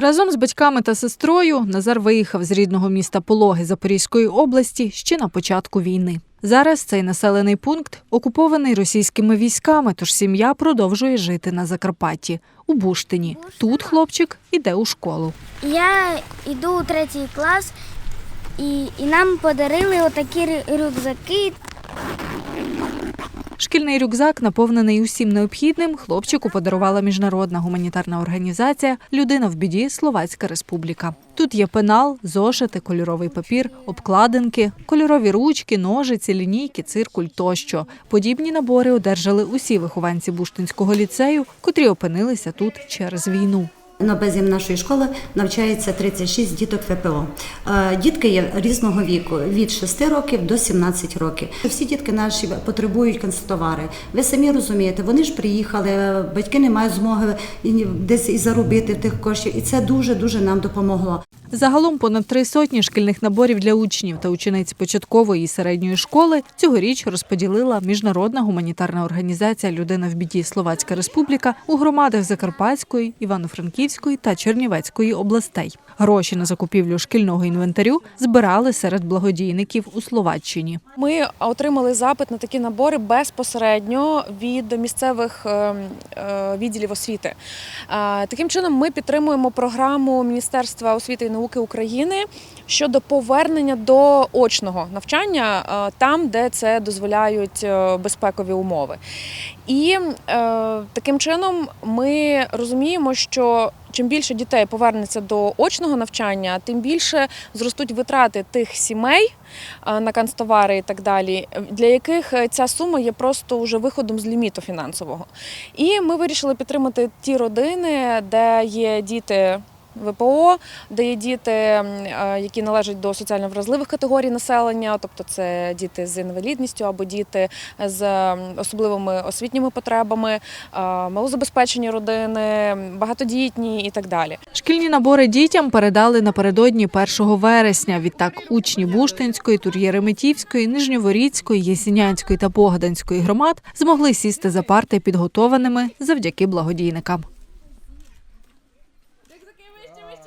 Разом з батьками та сестрою Назар виїхав з рідного міста Пологи Запорізької області ще на початку війни. Зараз цей населений пункт окупований російськими військами, тож сім'я продовжує жити на Закарпатті у Буштині. Тут хлопчик іде у школу. Я йду у третій клас, і, і нам подарили отакі рюкзаки. Шкільний рюкзак, наповнений усім необхідним, хлопчику подарувала міжнародна гуманітарна організація Людина в біді Словацька Республіка. Тут є пенал, зошити, кольоровий папір, обкладинки, кольорові ручки, ножиці, лінійки, циркуль тощо. Подібні набори одержали усі вихованці Буштинського ліцею, котрі опинилися тут через війну. На базі нашої школи навчається 36 діток ВПО. Е, Дітки є різного віку від 6 років до 17 років. Всі дітки наші потребують канцтовари. Ви самі розумієте, вони ж приїхали, батьки не мають змоги десь і заробити тих коштів, і це дуже дуже нам допомогло. Загалом понад три сотні шкільних наборів для учнів та учениць початкової і середньої школи цьогоріч розподілила міжнародна гуманітарна організація Людина в біді Словацька Республіка у громадах Закарпатської, Івано-Франківської та Чернівецької областей. Гроші на закупівлю шкільного інвентарю збирали серед благодійників у Словаччині. Ми отримали запит на такі набори безпосередньо від місцевих е, е, відділів освіти. Е, Таким чином, ми підтримуємо програму Міністерства освіти і науки України щодо повернення до очного навчання е, там, де це дозволяють е, безпекові умови. І е, таким чином ми розуміємо, що чим більше дітей повернеться до очного навчання, тим більше зростуть витрати тих сімей на канцтовари і так далі, для яких ця сума є просто вже виходом з ліміту фінансового. І ми вирішили підтримати ті родини, де є діти. ВПО, де є діти, які належать до соціально вразливих категорій населення, тобто це діти з інвалідністю або діти з особливими освітніми потребами, малозабезпечені родини, багатодітні і так далі. Шкільні набори дітям передали напередодні 1 вересня. Відтак учні Буштинської, Тур'єреметівської, Нижньоворіцької, Єсінянської та Погаданської громад змогли сісти за парти підготованими завдяки благодійникам.